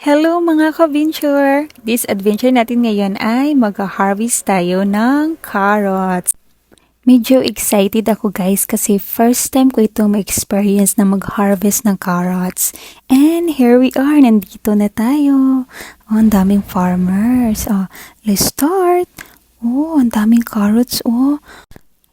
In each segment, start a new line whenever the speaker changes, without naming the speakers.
Hello mga ka-venture! This adventure natin ngayon ay mag-harvest tayo ng carrots. Medyo excited ako guys kasi first time ko itong ma-experience na mag-harvest ng carrots. And here we are, nandito na tayo. Oh, ang daming farmers. Oh, let's start. Oh, ang daming carrots. Oh,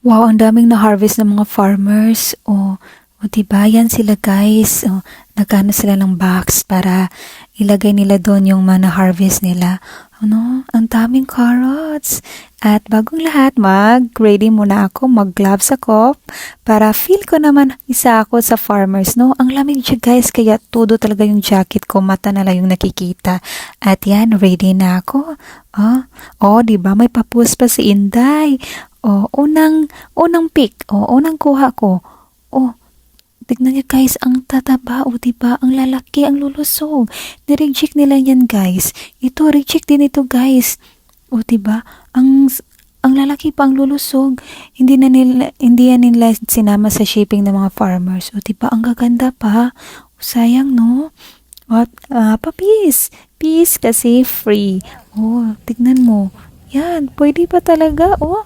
wow, ang daming na-harvest ng mga farmers. Oh, o, diba? Yan sila guys. O, nagkano sila ng box para ilagay nila doon yung mga harvest nila. Ano? Ang daming carrots. At bagong lahat, mag-ready muna ako, mag-gloves ako para feel ko naman isa ako sa farmers, no? Ang lamig siya guys, kaya tudo talaga yung jacket ko, mata na lang yung nakikita. At yan, ready na ako. Oh, oh, di ba may papus pa si Inday. Oh, unang unang pick. Oh, unang kuha ko. Oh, Tignan niyo guys, ang tataba o diba? Ang lalaki, ang lulusog. Nireject nila yan guys. Ito, reject din ito guys. O diba? Ang ang lalaki pa ang lulusog. Hindi na nila, hindi yan nila sinama sa shipping ng mga farmers. O diba? Ang gaganda pa. Sayang no? At, uh, pa peace. Peace kasi free. Oh, tignan mo. Yan, pwede pa talaga. Oh,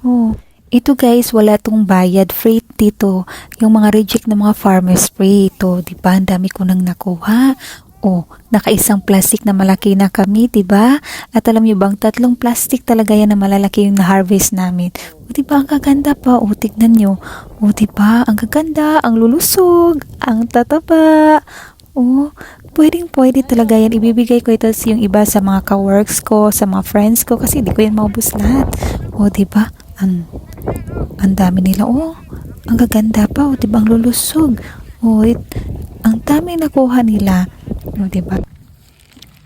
oh. Ito guys, wala tong bayad. Free dito. Yung mga reject ng mga farmers free. Ito, di ba? Ang dami ko nang nakuha. Oh, nakaisang plastic na malaki na kami, di ba? At alam niyo bang tatlong plastic talaga yan na malalaki yung na-harvest namin. O, di ba? Ang gaganda pa. O, tignan nyo. O, di ba? Ang gaganda, ang lulusog, ang tataba. Oh, pwedeng pwede talaga yan. Ibibigay ko ito yung iba sa mga ka-works ko, sa mga friends ko, kasi di ko yan maubos lahat. O, di ba? Ang, ang dami nila. Oh, ang gaganda pa. O, di ba? Ang lulusog. O, it, ang dami nakuha nila. O, di ba?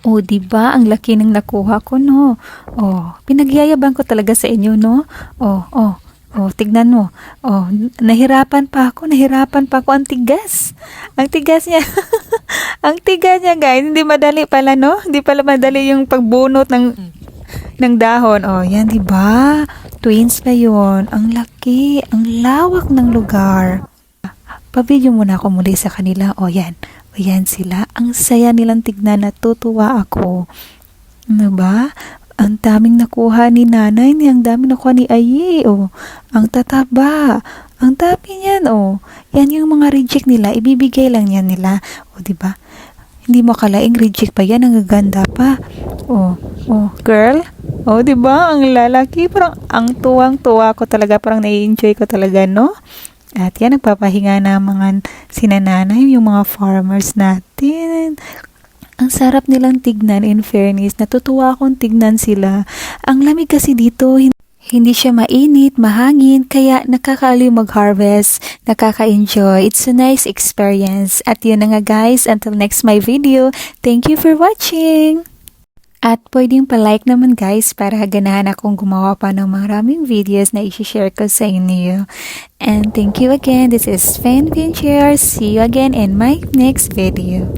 O, di ba? Ang laki ng nakuha ko, no? O, pinagyayabang ko talaga sa inyo, no? O, o, Oh, tignan mo. Oh, nahirapan pa ako, nahirapan pa ako. Ang tigas. Ang tigas niya. ang tigas niya, guys. Hindi madali pala, no? Hindi pala madali yung pagbunot ng ng dahon. Oh, yan, di ba? Twins pa yon. Ang laki, ang lawak ng lugar. Pabidyo muna ako muli sa kanila. O, yan. O, yan sila. Ang saya nilang tignan. Natutuwa ako. Ano ba? Ang daming nakuha ni nanay ni, ang daming nakuha ni Ayi, oh. Ang tataba. Ang dami niyan, oh. Yan yung mga reject nila, ibibigay lang yan nila. Oh, di ba? Hindi mo kalaing reject pa yan, ang gaganda pa. Oh, oh, girl. Oh, di ba? Ang lalaki, parang ang tuwang-tuwa ko talaga, parang nai-enjoy ko talaga, no? At yan, nagpapahinga na mga sinananay, yung mga farmers natin. Ang sarap nilang tignan in fairness. Natutuwa akong tignan sila. Ang lamig kasi dito, hindi siya mainit, mahangin, kaya nakakaliw mag-harvest, nakaka-enjoy. It's a nice experience. At yun na nga guys, until next my video, thank you for watching! At pwedeng pa-like naman guys para ganahan akong gumawa pa ng maraming videos na i-share ko sa inyo. And thank you again. This is Fan Venture. See you again in my next video.